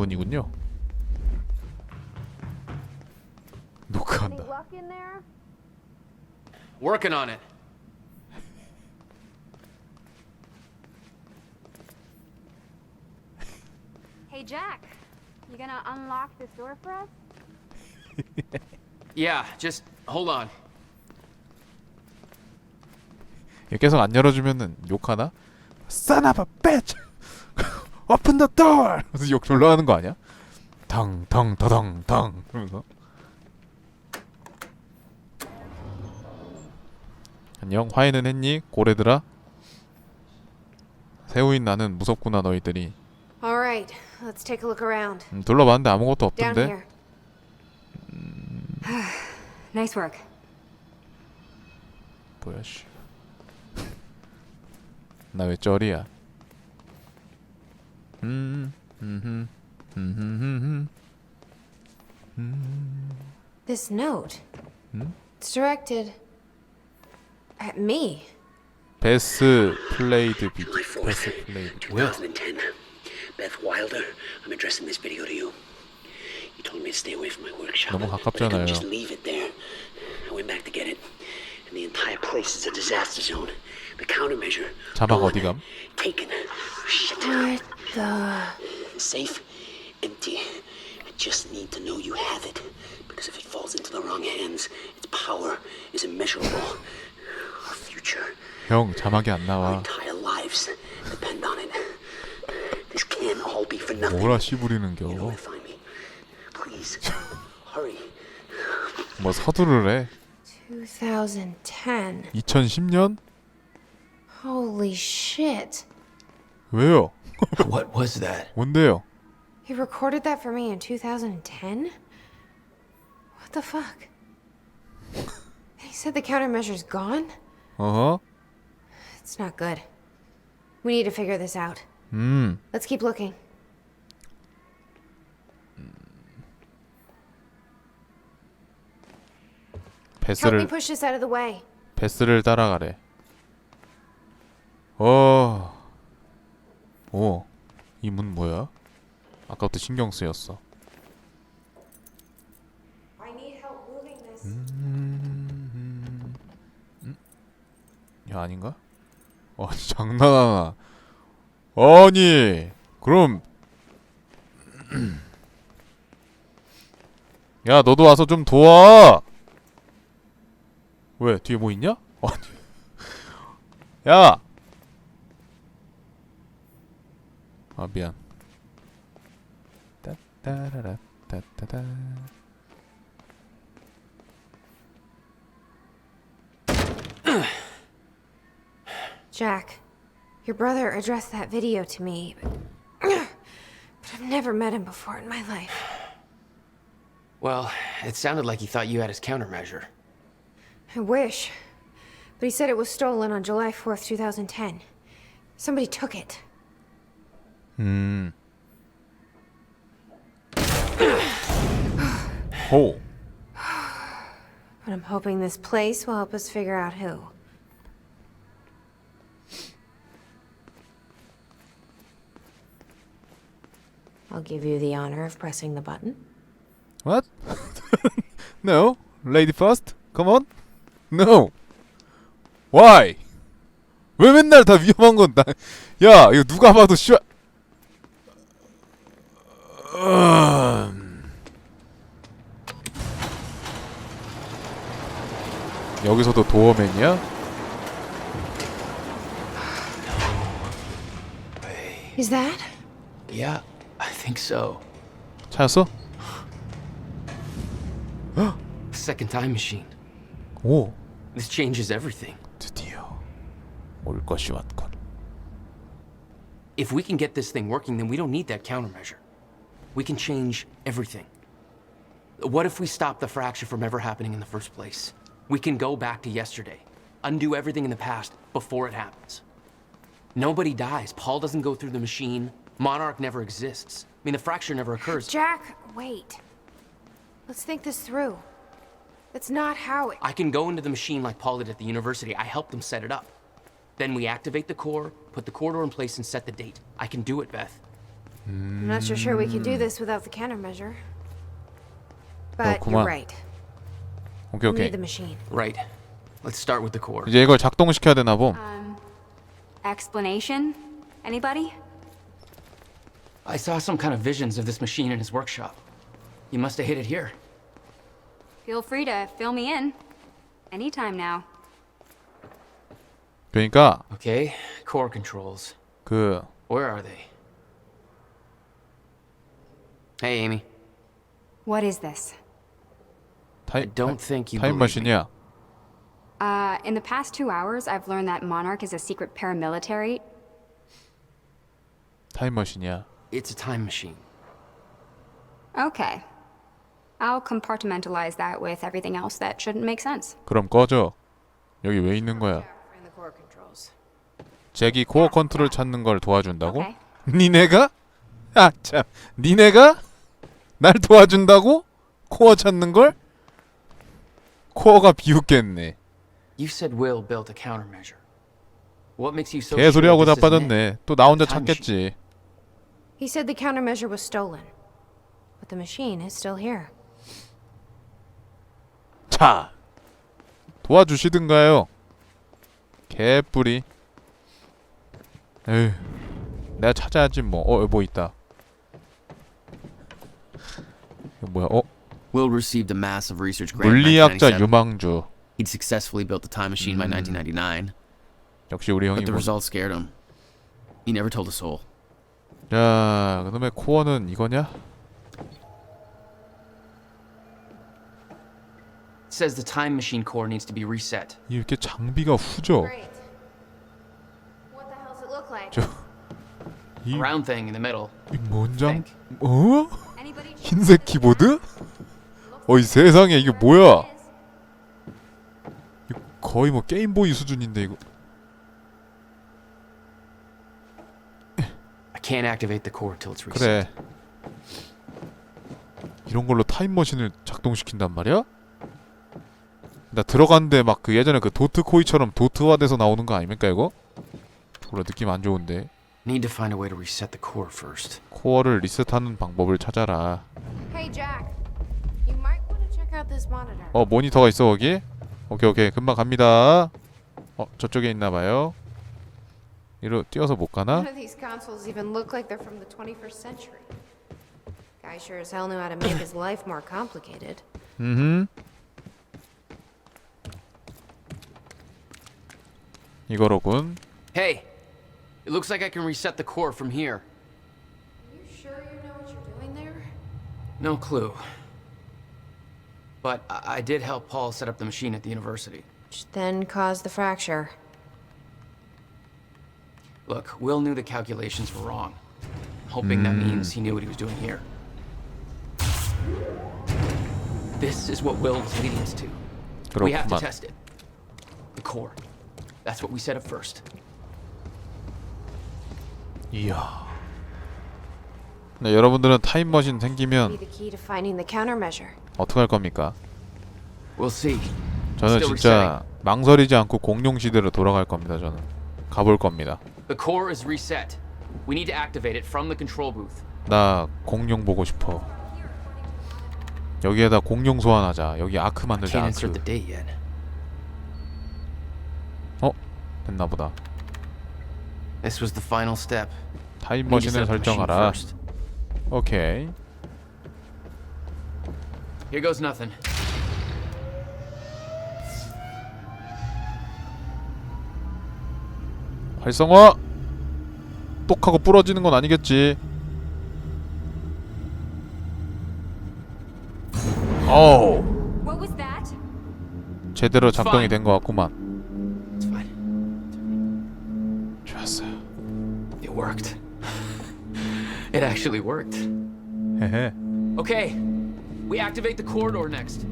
분이군요. 녹화한다. Working on it. Hey, Jack. You gonna unlock this door for us? Yeah, just hold on. 이거 계속 안 열어주면은 욕하나? Son of a bitch! Open the door! 그래서 욕 졸라 하는 거 아니야? 탕탕타당탕 그러면서 안녕 화해는 했니? 고래들아? 새우인 나는 무섭구나 너희들이 All right, let's take a look around. 음, 둘러봤는데 아무것도 Down 없던데 here. nice work. 뭐야 씨. 나 왜 쩔이야? 음, 음, 음, 음, 음, This note. Hmm? It's directed at me. 베스 플레이드 비 July 4th, 베스 플레이드 2010. Beth Wilder, I'm addressing this video to you. You told me to stay away from my workshop. 너무 가깝잖아요. just leave it there. I went back to get it. And the entire place is a disaster zone. The countermeasure. 자막 gone. 어디 감? Taken. Shit. What the? Safe. Empty. I just need to know you have it. Because if it falls into the wrong hands, its power is immeasurable. Our future. 형 자막이 안 Our 나와 entire lives depend on it. This can't all be for nothing. 뭐라 씨부리는 You know 겨 where to find me. Please, hurry. 뭐 서두르래 2010. 2010년? Holy shit. 왜요? What was that? 뭔데요? He recorded that for me in 2010? What the fuck? And he said the countermeasure's gone? 어허 It's not good. We need to figure this out. 음 Let's keep looking. Help me 베스를 push this out of the way. 베스를 따라가래 어... 오, 이 문 뭐야? 아까부터 신경 쓰였어. Help moving this. 야 아닌가? 아니 장난하나? 아니 그럼 야 너도 와서 좀 도와. 왜 뒤에 뭐 있냐? 아니 야. Jack, your brother addressed that video to me, but I've never met him before in my life. Well, it sounded like he thought you had his countermeasure. I wish. But he said it was stolen on July 4th, 2010. Somebody took it. 음. 호. But I'm hoping this place will help us figure out who. I'll give you the honor of pressing the button. What? no. Lady first. Come on. No. Why? 왜 맨날 다 위험한 건 나? 야, 이거 누가 봐도 쉬. 음. 여기서도 도어맨이야? Is that? Yeah, I think so. 찾았어? Second time machine. 오, This changes everything. 드디어 올 것이 왔군. If we can get this thing working, then we don't need that countermeasure. We can change everything. What if we stop the fracture from ever happening in the first place? We can go back to yesterday, undo everything in the past before it happens. Nobody dies. Paul doesn't go through the machine. Monarch never exists. I mean, the fracture never occurs. Jack, wait. Let's think this through. That's not how it. I can go into the machine like Paul did at the university. I helped them set it up. Then we activate the core, put the corridor in place, and set the date. I can do it, Beth. I'm not so sure we can do this without the countermeasure. But 그렇구만. you're right. 오케이 We need 오케이. the machine. Right. Let's start with the core. 이제 이걸 작동시켜야 되나 봄. Um, explanation? Anybody? I saw some kind of visions of this machine in his workshop. You must have hid it here. Feel free to fill me in. Anytime now. 그러니까 Okay, core controls. 그 Where are they? Hey, Amy. What is this? I don't think you believe me. 타임머신이야. Uh, in the past two hours, I've learned that Monarch is a secret paramilitary. 타임머신이야. It's a time machine. Okay. I'll compartmentalize that with everything else that shouldn't make sense. 그럼 꺼져. 여기 왜 있는 거야? Find the core controls. 잭이 코어 컨트롤 찾는 걸 도와준다고? Okay. 니네가? 아 참, 니네가 날 도와준다고? 코어 찾는 걸? 코어가 비웃겠네. You said Will built a countermeasure. What makes you so 개소리하고 sure this isn't it? 자빠졌네. 또 나 혼자 찾겠지. He said the countermeasure was stolen. But the machine is still here. 자, 도와주시든가요. 개뿌리. 에휴, 내가 찾아야지 뭐. 어, 뭐 있다. 뭐야? 어, Will received a massive research grant. in 물리학자 1997. 유망주. He'd successfully built the time machine by 1999, 역시 우리 but the 형이고. results scared him. He never told a soul. 자, 그놈의 코어는 이거냐? It says the time machine core needs to be reset. 이렇게 장비가 후져. Great. What the hell's it look like? 저, A 이, round thing in the middle. 이 뭔장? Think. 어? 흰색 키보드? 어이 세상에 이게 뭐야? 이거 거의 뭐 게임보이 수준인데 이거. I can't activate the core till it's reset. 그래. 이런 걸로 타임머신을 작동시킨단 말이야? 나 들어갔는데 막 그 예전에 그 도트 코이처럼 도트화돼서 나오는 거 아닙니까 이거? 별로 느낌 안 좋은데. Need to find a way to reset the core first. 코어를 리셋하는 방법을 찾아라. Hey, Jack. You might want to check out this monitor. 어 모니터가 있어 거기? 오케이 오케이 금방 갑니다. 어 저쪽에 있나 봐요. 이로 뛰어서 못 가나? None of these consoles even look like they're from the 21st century. Guy sure as hell knew how to make his life more complicated. 음. 이거로군. Hey, It looks like I can reset the core from here. Are you sure you know what you're doing there? No clue. But I, I did help Paul set up the machine at the university. Which then caused the fracture. Look, Will knew the calculations were wrong. I'm hoping mm. that means he knew what he was doing here. This is what Will was leading us to. We have to test it. The core. That's what we set up first. 이야. 네, 여러분들은 타임머신 생기면 the key to finding the countermeasure. 어떻게 할 겁니까? We'll see. 저는 진짜 망설이지 않고 공룡 시대로 돌아갈 겁니다. 저는 가볼 겁니다. The core is reset. We need to activate it from the control booth. 나 공룡 보고 싶어. 여기에다 공룡 소환하자. 여기 아크 만들자. 아크. 어? 됐나 보다. This was the final step. We need to 타임머신을 set up the machine 설정하라. first. 오케이. Here goes nothing. 활성화. 똑하고 부러지는 건 아니겠지. 어우, What was that? 제대로 작동이. 된 것 같구만. Actually worked. Okay, we activate the corridor next.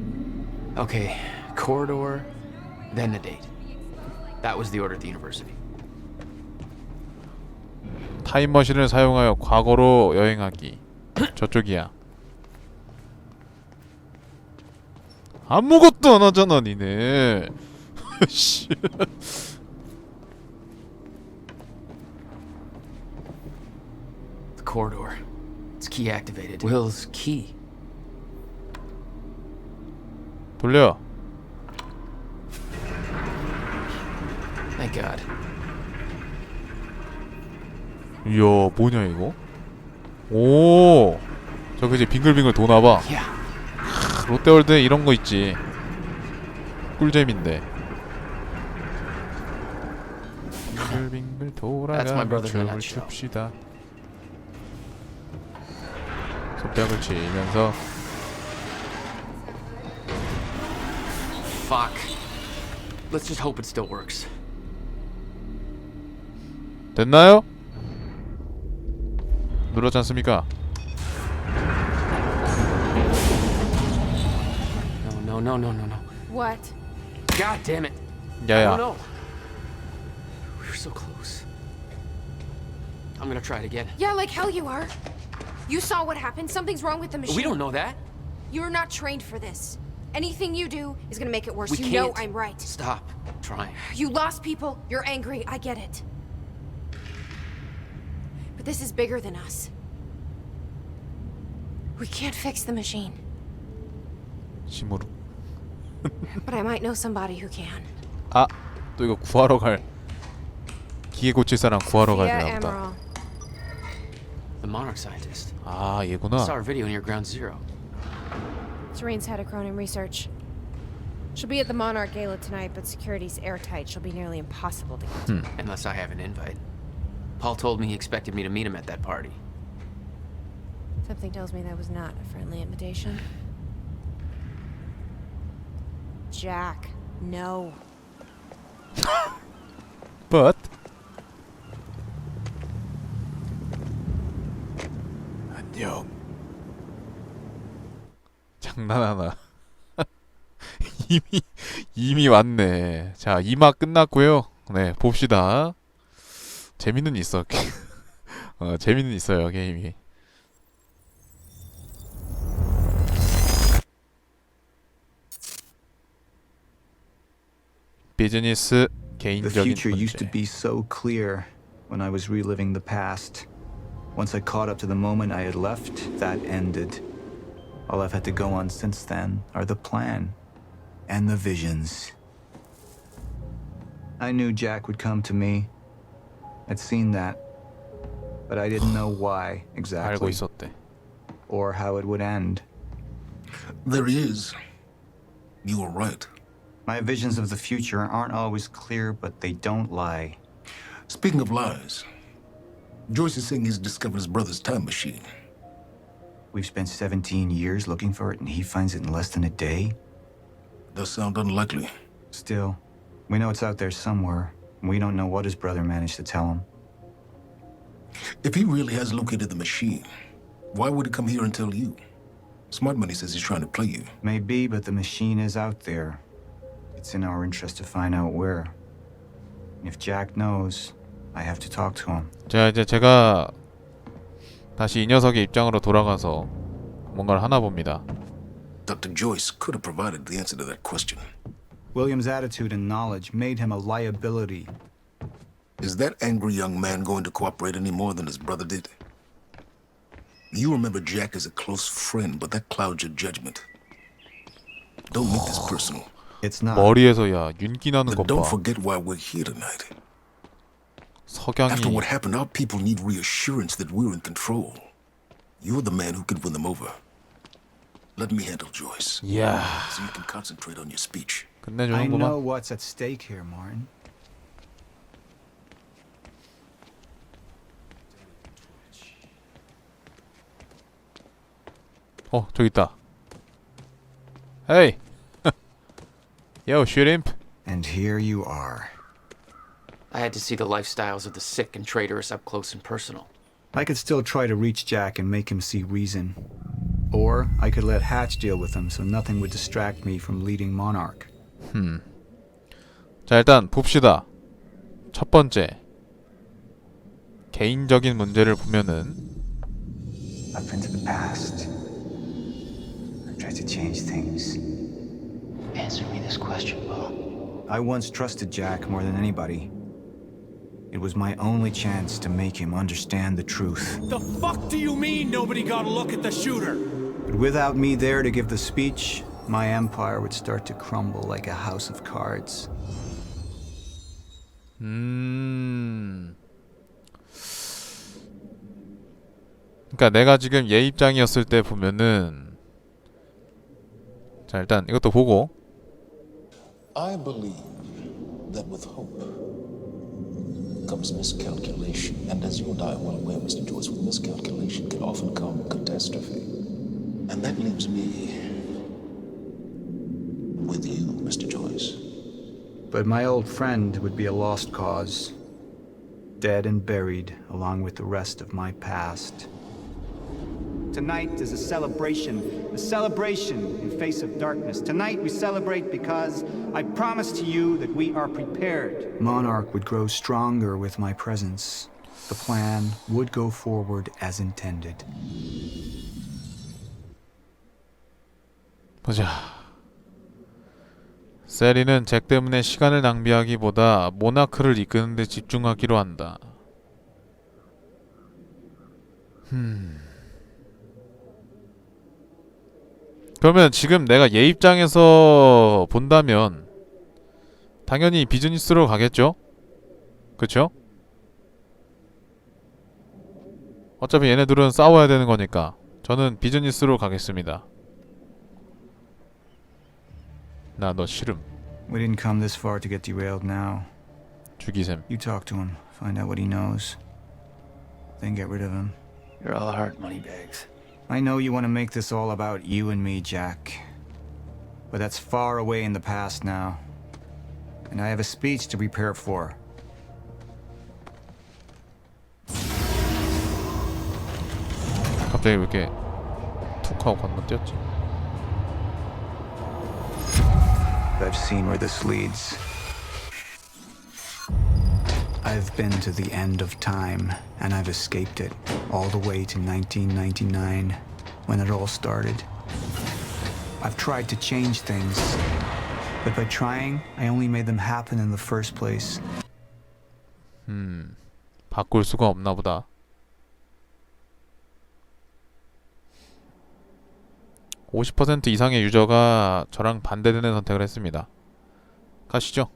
Okay, corridor, then the date. That was the order at the university. 타임머신을 사용하여 과거로 여행하기. 저쪽이야. 아무것도 안 하잖아, 니네. 씨. The corridor. It's key activated. Will's key. 돌려. Thank God. 이야 뭐냐 이거? 오. 저 그지 빙글빙글 도나봐. Yeah. 롯데월드에 이런 거 있지. 꿀잼인데. 빙글빙글 That's my 돌아가는 brother in a 춤을. 춥시다. 손뼉을 치면서 Fuck. Let's just hope it still works. 됐나요? 눌렀지 않습니까? No, no, no, no, no, no. What? God damn it. I 야야. don't know. We were so close. I'm gonna try it again. Yeah, like hell you are. You saw what happened. Something's wrong with the machine. We don't know that. You're not trained for this. Anything you do is gonna make it worse. We you can't. know I'm right. Stop trying. You lost people. You're angry. I get it. But this is bigger than us. We can't fix the machine. 심으로. But I might know somebody who can. 아, 또 이거 구하러 갈. 기계 고칠 사람 구하러 가야 Yeah, 되나 보다. Emerald. The monarch scientist. 아, 얘구나. I saw her video near Ground Zero. Serene's head of Cronin Research. She'll be at the Monarch Gala tonight, but security's airtight. She'll be nearly impossible to get to. Unless I have an invite. Paul told me he expected me to meet him at that party. Something tells me that was not a friendly invitation. Jack, no. But 장난하나? 이미 이미 왔네. 자, 2막 끝났고요. 네, 봅시다. 재미는 있어. 어, 재미는 있어요, 게임이. 비즈니스 The 개인적인 future used to 문제. be so clear when I was reliving the past. Once I caught up to the moment I had left, that ended. All I've had to go on since then are the plan and the visions. I knew Jack would come to me. I'd seen that. But I didn't know why 알고 exactly 있었대. or how it would end. There he is. You were right. My visions of the future aren't always clear, but they don't lie. Speaking of lies, Joyce is saying he's discovered his brother's time machine. We've spent 17 years looking for it, and he finds it in less than a day? Does sound unlikely. Still, we know it's out there somewhere. and We don't know what his brother managed to tell him. If he really has located the machine, why would he come here and tell you? Smart Money says he's trying to play you. Maybe, but the machine is out there. It's in our interest to find out where. If Jack knows, I have to talk to him. 자 이제 제가 다시 이 녀석의 입장으로 돌아가서 뭔가를 하나 봅니다. Dr. Joyce could have provided the answer to that question. William's attitude and knowledge made him a liability. Is that angry young man going to cooperate any more than his brother did? You remember Jack as a close friend, but that clouds your judgment. Don't make this personal. It's not. 머리에서 야 윤기 나는 But 것 don't 봐. forget why we're here tonight. 석양이 After what happened, our people need reassurance that we're in control. You're the man who can win them over. Let me handle Joyce, 이야 so you can concentrate on your speech. I know 끝내주는구만. what's at stake here, Martin. 어 저기 있다. 헤이. Yo, shrimp. And here you are. I had to see the lifestyles of the sick and traitorous up close and personal. I could still try to reach Jack and make him see reason. Or I could let Hatch deal with him so nothing would distract me from leading Monarch. 자 일단 봅시다. 첫 번째 개인적인 문제를 보면은 Up into the past. I tried to change things. Answer me this question, Bo. I once trusted Jack more than anybody. It was my only chance to make him understand the truth. The fuck do you mean nobody got a look at the shooter? But without me there to give the speech, my empire would start to crumble like a house of cards. 음. 그러니까 내가 지금 얘 입장이었을 때 보면은 자 일단 이것도 보고 I believe that with hope comes miscalculation. And as you and I are well aware, Mr. Joyce, with miscalculation can often come catastrophe. And that leaves me with you, Mr. Joyce. But my old friend would be a lost cause, dead and buried along with the rest of my past. Tonight is a celebration, a celebration in face of darkness. Tonight we celebrate because I promise to you that we are prepared. Monarch would grow stronger with my presence. The plan would go forward as intended. 보자. 세리는 잭 때문에 시간을 낭비하기보다 모나크를 이끄는 데 집중하기로 한다. 그러면 지금 내가 얘 입장에서 본다면 당연히 비즈니스로 가겠죠? 그쵸? 어차피 얘네들은 싸워야 되는 거니까 저는 비즈니스로 가겠습니다. 나 너 싫음. We didn't come this far to get derailed now. 죽이셈. You talk to him, find out what he knows, then get rid of him. You're all heart, moneybags. I know you want to make this all about you and me, Jack. But that's far away in the past now. And I have a speech to prepare for. 갑자기 왜 이렇게 툭 하고 건너뛰었지? I've seen where this leads. I've been to the end of time, And I've escaped it all the way to 1999, when it all started. I've tried to change things, but by trying, I only made them happen in the first place. 음, 바꿀 수가 없나 보다. (50% 이상의 유저가 저랑 반대되는 선택을 했습니다) 가시죠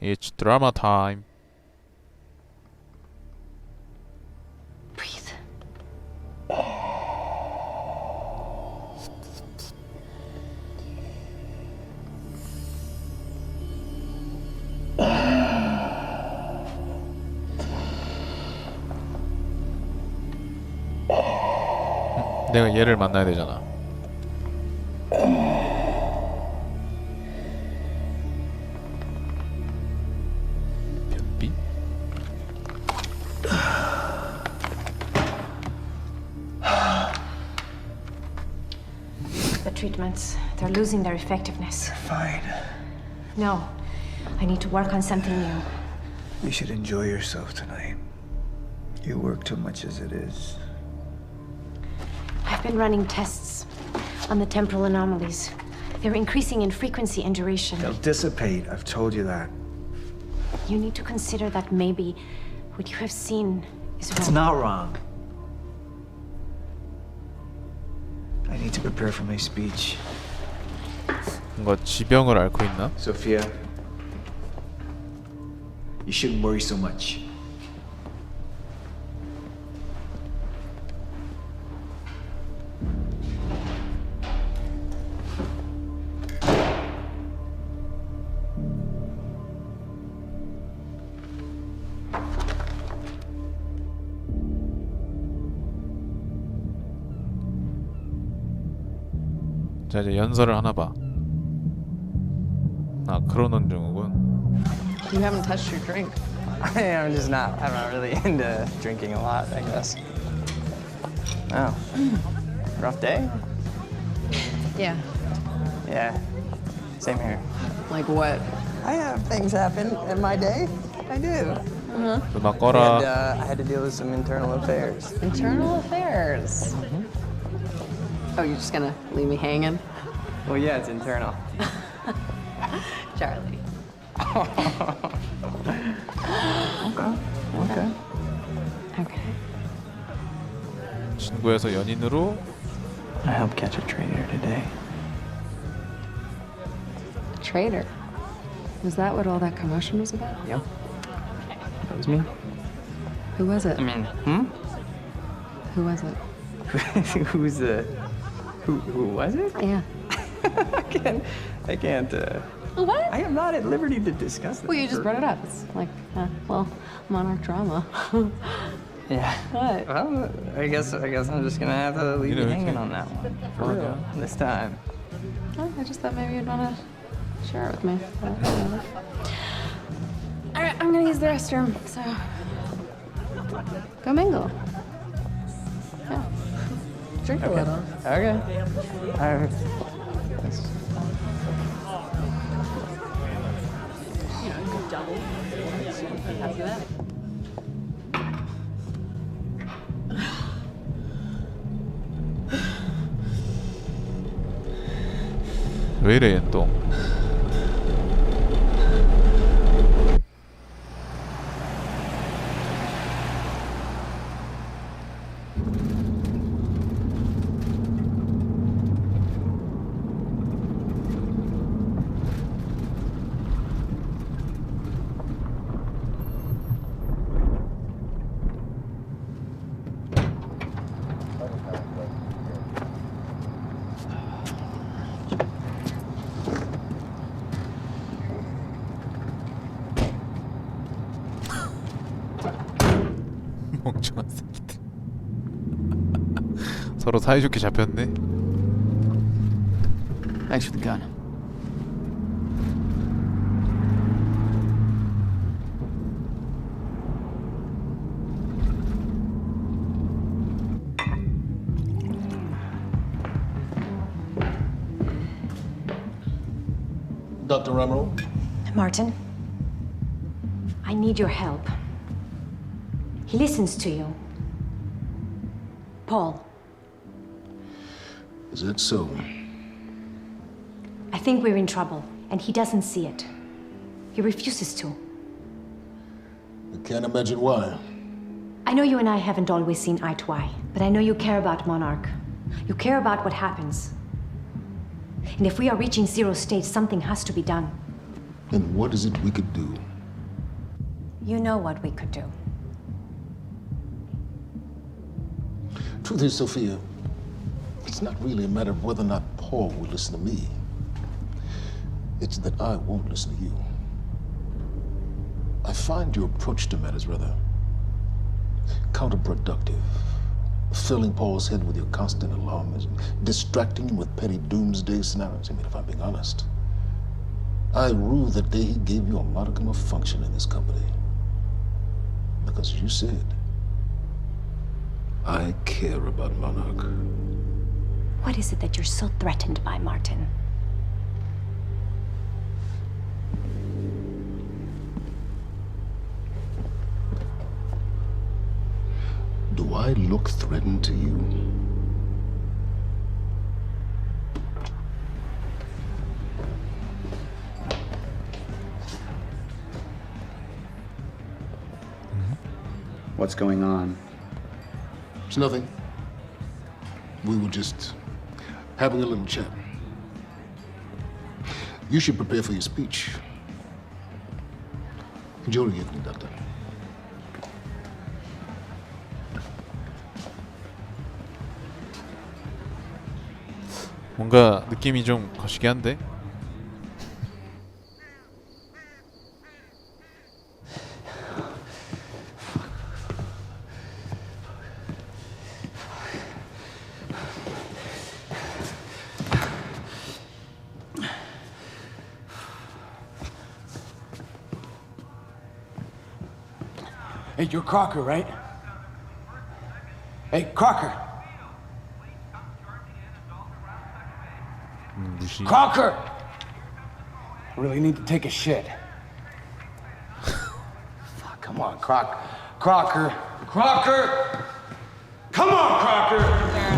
It's drama time 내가 얘를 만나야 되잖아 변비? The treatments, they're losing their effectiveness. Fine. No, I need to work on something new. You should enjoy yourself tonight. You work too much as it is. I've been running tests on the temporal anomalies. They're increasing in frequency and duration. They'll dissipate, I've told you that. You need to consider that maybe what you have seen is wrong. It's not wrong. I need to prepare for my speech. 뭔가 지병을 앓고 있나? Sophia, you shouldn't worry so much. 연설을 하나 봐. 아 크로논 증후군. You haven't touched your drink. I'm just not. I'm not really into drinking a lot, I guess. Oh. Rough day? Yeah. Yeah. Same here. Like what? I have things happen in my day. I do. 음악 And 꺼라. uh, I had to deal with some internal affairs. Internal affairs. Oh, you're just gonna leave me hanging? Well, yeah, it's internal. Charlie. okay. Okay. Okay. 친구에서 연인으로 I helped catch a traitor today. Traitor? Was that what all that commotion was about? Yeah. That was me. Who was it? I mean, hmm? Who was it? Who's the... Who, who was it? Yeah. I can't. I can't. Uh, What? I am not at liberty to discuss this. Well, you just brought it up. It's like, uh, well, monarch drama. Yeah. What? Well, I guess I guess I'm just gonna have to leave You you, know, hanging on that one for real this time. Oh, I just thought maybe you'd want to share it with me. All right, I'm gonna use the restroom. So go mingle. Yeah. Drink a little. Okay. All right. double. Happy with 사이좋게 잡혔네. Thanks for the gun. Dr. Ramro? Martin, I need your help. He listens to you. Paul, is that so? I think we're in trouble, and he doesn't see it. He refuses to. I can't imagine why. I know you and I haven't always seen eye to eye, but I know you care about Monarch. You care about what happens. And if we are reaching zero state, something has to be done. And what is it we could do? You know what we could do. Truth is, Sophia, it's not really a matter of whether or not Paul will listen to me. It's that I won't listen to you. I find your approach to matters rather counterproductive. Filling Paul's head with your constant alarmism, distracting him with petty doomsday scenarios. I mean, if I'm being honest, I rue the day he gave you a modicum of function in this company. Because you said, I care about Monarch. What is it that you're so threatened by, Martin? Do I look threatened to you? What's going on? It's nothing. We were just having a little chat. You should prepare for your speech. Enjoy your evening, Doctor. 뭔가 느낌이 좀 거시기 한데. You're Crocker, right? Hey, Crocker. She... Crocker! I really need to take a shit. Fuck, come on, Croc. Crocker. Crocker! Come on, Crocker!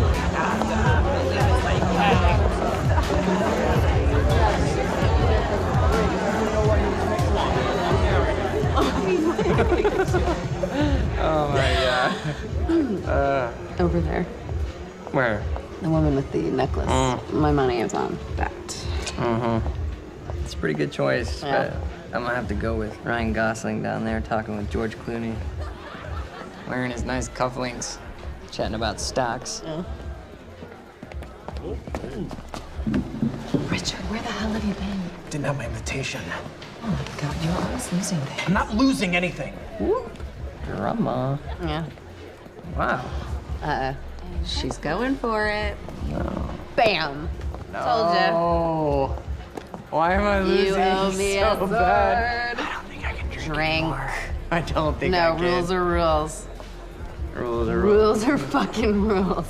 Oh my god. Uh, Over there. Where? The woman with the necklace. Mm. My money is on that. Mm-hmm. It's a pretty good choice, Yeah. but I'm gonna have to go with Ryan Gosling down there talking with George Clooney. Wearing his nice cufflinks, chatting about stocks. Richard, where the hell have you been? Didn't have my invitation. Oh my god, you're always losing things. I'm not losing anything. Drama. Yeah. Wow. Uh, she's going for it. No. Bam. Told ya. Oh. Why am I losing You owe me so a sword. bad? I don't think I can drink Drink. anymore. I don't think No, I can. No, rules are rules. rules are rules. Rules are fucking rules.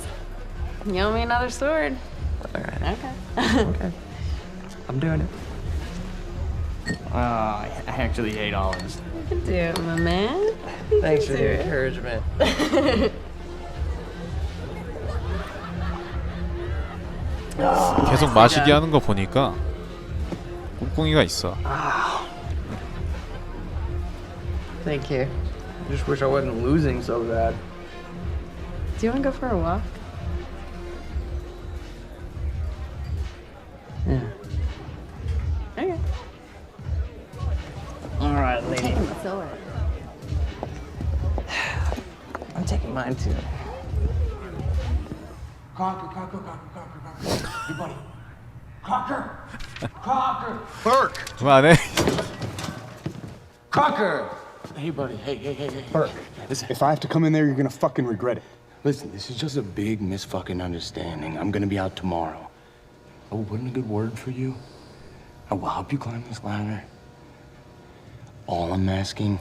You owe me another sword. All right. Okay. okay. I'm doing it. Oh, I I actually hate olives. You can do it, my man. You Thanks can for do the it. encouragement. 계속 마시게 하는 거 보니까 꿍꿍이가 있어. Thank you. Just wish I wasn't losing so bad. Do you want to go for a walk? Yeah. it? I'm taking mine too. Crocker, Crocker, Crocker, Crocker, Crocker. buddy, Crocker! Crocker! Burke! Wow, they. Crocker! Hey, buddy. Hey, hey, hey, hey. Burke, listen, if I have to come in there, you're gonna fucking regret it. Listen, this is just a big misfucking understanding. I'm gonna be out tomorrow. Oh, wouldn't a good word for you? I will help you climb this ladder. All I'm asking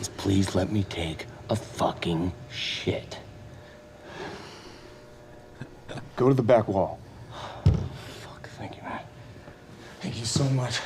is please let me take a fucking shit. Go to the back wall. Fuck, thank you, man. Thank you so much.